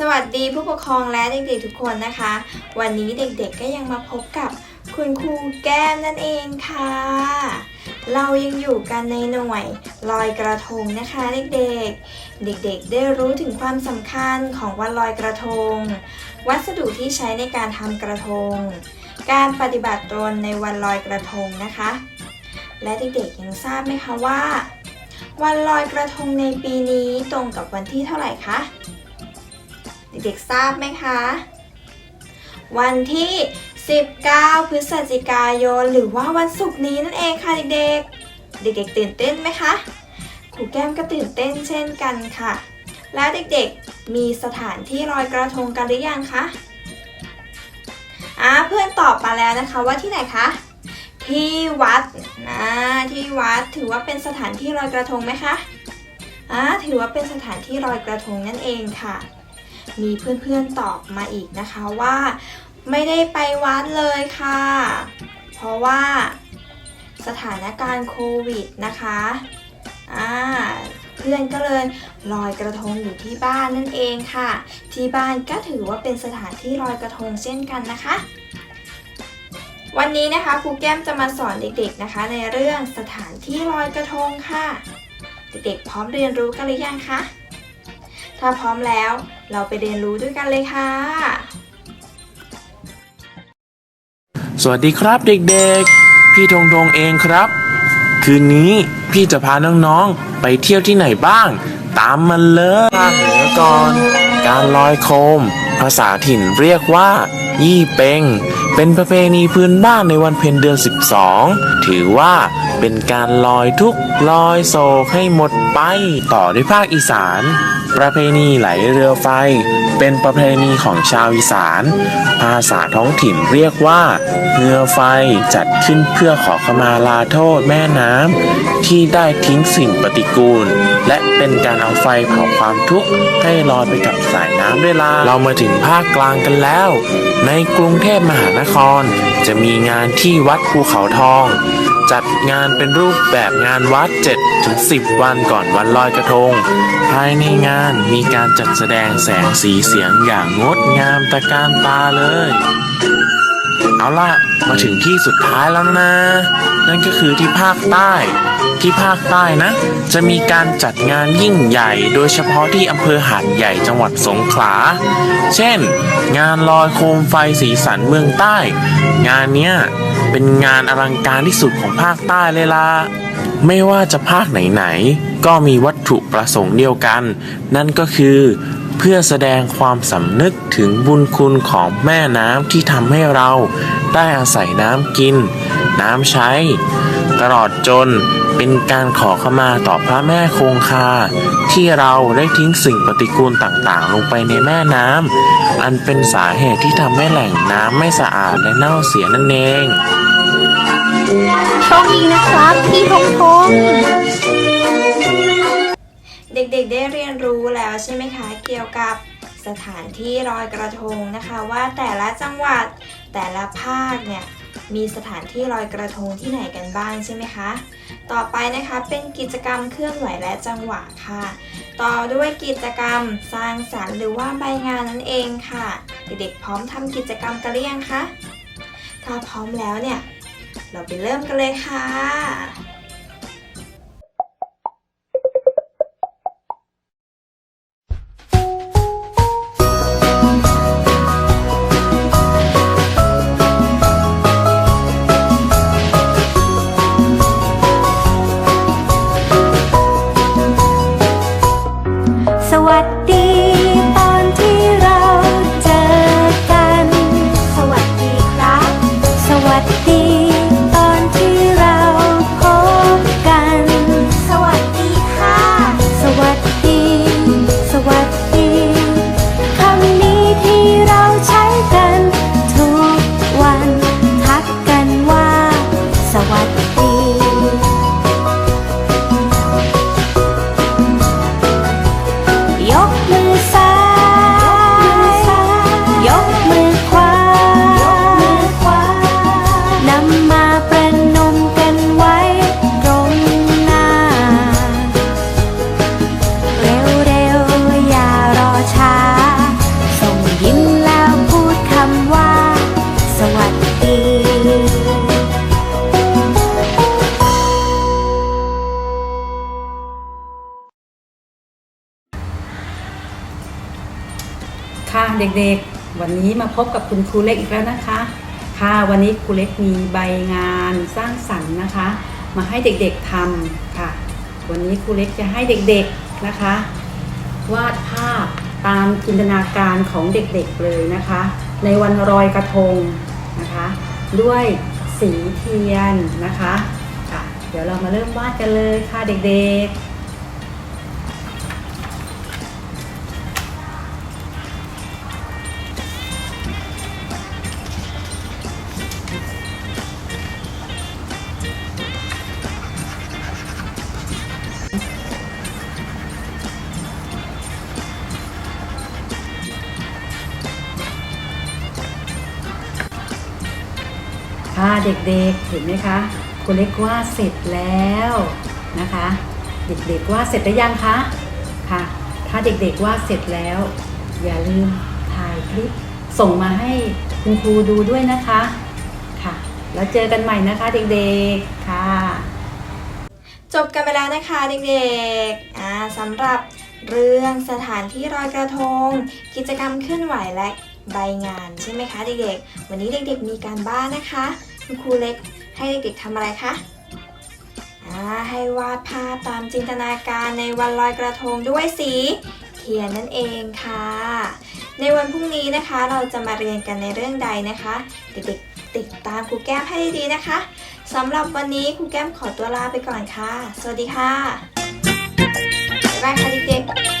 สวัสดีผู้ปกครองและเด็กๆทุกคนนะคะ วันนี้เด็กๆก็ยังมาพบกับคุณครูแก้มนั่นเองค่ะ เรายังอยู่กันในหน่วยลอยกระทงนะคะเด็กๆ เด็กๆ ได้รู้ถึงความสำคัญของวันลอยกระทง วัสดุที่ใช้ในการทำกระทง การปฏิบัติตนในวันลอยกระทงนะคะ และเด็กๆยังทราบไหมคะว่า วันลอยกระทงในปีนี้ตรงกับวันที่เท่าไหร่คะ เด็กๆทราบไหมคะ วันที่ 19 พฤศจิกายน หรือว่าวันศุกร์นี้นั่นเองค่ะเด็กๆ เด็กๆตื่นเต้นไหมคะครูแก้มก็ตื่นเต้นเช่นกันค่ะ แล้วเด็กๆมีสถานที่ลอยกระทงกันหรือยังคะอ่าเพื่อนตอบมาแล้วนะคะว่าที่ไหนคะที่วัดนะที่วัดถือว่าเป็นสถานที่ลอยกระทงไหมคะอ่าถือว่าเป็นสถานที่ลอยกระทงนั่นเองค่ะ มีเพื่อนๆตอบมาอีกนะคะว่า ไม่ได้ไปวัดเลยค่ะ เพราะว่าสถานการณ์โควิดนะคะอ่าเพื่อนก็เลยลอยกระทงอยู่ที่บ้านนั่นเองค่ะ ที่บ้านก็ถือว่าเป็นสถานที่ลอยกระทงเช่นกันนะคะ วันนี้นะคะครูแก้มจะมาสอนเด็กๆนะคะ ในเรื่องสถานที่ลอยกระทงค่ะ เด็กๆพร้อมเรียนรู้กันหรือยังคะถ้าพร้อมแล้ว เราไปเรียนรู้ด้วยกันเลยค่ะ สวัสดีครับเด็กๆ พี่ธงธงเองครับ คืนนี้พี่จะพาน้องๆ ไปเที่ยวที่ไหนบ้าง ตามมันเลยภาคเหนือก่อน การลอยโคม ภาษาถิ่นเรียกว่า ยี่เปง เป็นประเพณีพื้นบ้านในวันเพ็ญเดือน 12 ถือว่าเป็นการลอยทุกลอยโศกให้หมดไป ต่อด้วยภาคอีสาน ประเพณีไหลเรือไฟ เป็นประเพณีของชาวอีสาน ภาษาท้องถิ่นเรียกว่าเรือไฟจัดขึ้นเพื่อขอขมาลาโทษแม่น้ำที่ได้ทิ้งสิ่งปฏิกูล และเป็นการเอาไฟเผาความทุกข์ให้ลอยไปกับสายน้ำด้วยลาเรามาถึงภาคกลางกันแล้ว ในกรุงเทพมหานคร จะมีงานที่วัดภูเขาทอง จัดงานเป็นรูปแบบงานวัด7ถึง10 วันก่อนวันลอยกระทง ภายในงานมีการจัดแสดงแสงสีเสียงอย่างงดงามตะการตาเลย เอาล่ะมาถึงที่สุดท้ายแล้วนะ นั่นก็คือที่ภาคใต้ ที่ภาคใต้นะ จะมีการจัดงานยิ่งใหญ่ โดยเฉพาะที่อำเภอหาดใหญ่จังหวัดสงขลา เช่น งานลอยโคมไฟสีสันเมืองใต้ งานเนี้ยเป็นงานอลังการที่สุดของภาคใต้เลยล่ะไม่ว่าจะภาคไหนๆ ก็มีวัตถุประสงค์เดียวกัน นั่นก็คือ เพื่อแสดงความสำนึกถึงบุญคุณของแม่น้ำที่ทำให้เราได้อาศัยน้ำกิน น้ำใช้ ตลอดจนเป็นการขอขมาต่อพระแม่คงคา ที่เราได้ทิ้งสิ่งปฏิกูลต่างๆ ลงไปในแม่น้ำอันเป็นสาเหตุที่ทำให้แหล่งน้ำไม่สะอาดและเน่าเสียนั่นเองโชคดีนะครับพี่พงพง เด็กๆได้เรียนรู้แล้วใช่ไหมคะ เกี่ยวกับสถานที่ลอยกระทงนะคะ ว่าแต่ละจังหวัดแต่ละภาคเนี่ยมีสถานที่ลอยกระทงที่ไหนกันบ้างใช่ไหมคะ ต่อไปนะคะเป็นกิจกรรมเคลื่อนไหวและจังหวะค่ะ ต่อด้วยกิจกรรมสร้างสรรค์หรือว่าใบงานนั่นเองค่ะ เด็กๆพร้อมทำกิจกรรมกันหรือยังคะ ถ้าพร้อมแล้วเนี่ย เราไปเริ่มกันเลยค่ะ ค่ะเด็กๆ วันนี้มาพบกับคุณครูเล็กอีกแล้วนะคะ ค่ะวันนี้ครูเล็กมีใบงานสร้างสรรค์นะคะ มาให้เด็กๆทำค่ะ วันนี้ครูเล็กจะให้เด็กๆนะคะ วาดภาพตามจินตนาการของเด็กๆเลยนะคะ ในวันลอยกระทงนะคะ ด้วยสีเทียนนะคะค่ะเดี๋ยวเรามาเริ่มวาดกันเลยค่ะเด็กๆ เด็กๆเห็นไหมคะคุณเล็กว่าเสร็จแล้วนะคะ เด็กๆว่าเสร็จหรือยังคะค่ะ ถ้าเด็กๆว่าเสร็จแล้ว อย่าลืมถ่ายคลิปส่งมาให้คุณครูดูด้วยนะคะค่ะ แล้วเจอกันใหม่นะคะเด็กๆค่ะ จบกันไปแล้วนะคะเด็กๆอ่าสำหรับเรื่องสถานที่ลอยกระทง กิจกรรมเคลื่อนไหวและใบงานใช่ไหมคะเด็กๆ วันนี้เด็กๆมีการบ้านนะคะ คุณครูเล็กให้เด็กๆทำอะไรคะอ่าให้วาดภาพตามจินตนาการในวันลอยกระทงด้วยสีเทียนนั่นเองค่ะ ในวันพรุ่งนี้นะคะเราจะมาเรียนกันในเรื่องใดนะคะ เด็กๆติดตามครูแก้มให้ดีๆนะคะสำหรับวันนี้ครูแก้มขอตัวลาไปก่อนค่ะ สวัสดีค่ะบ๊ายบายค่ะเด็กๆ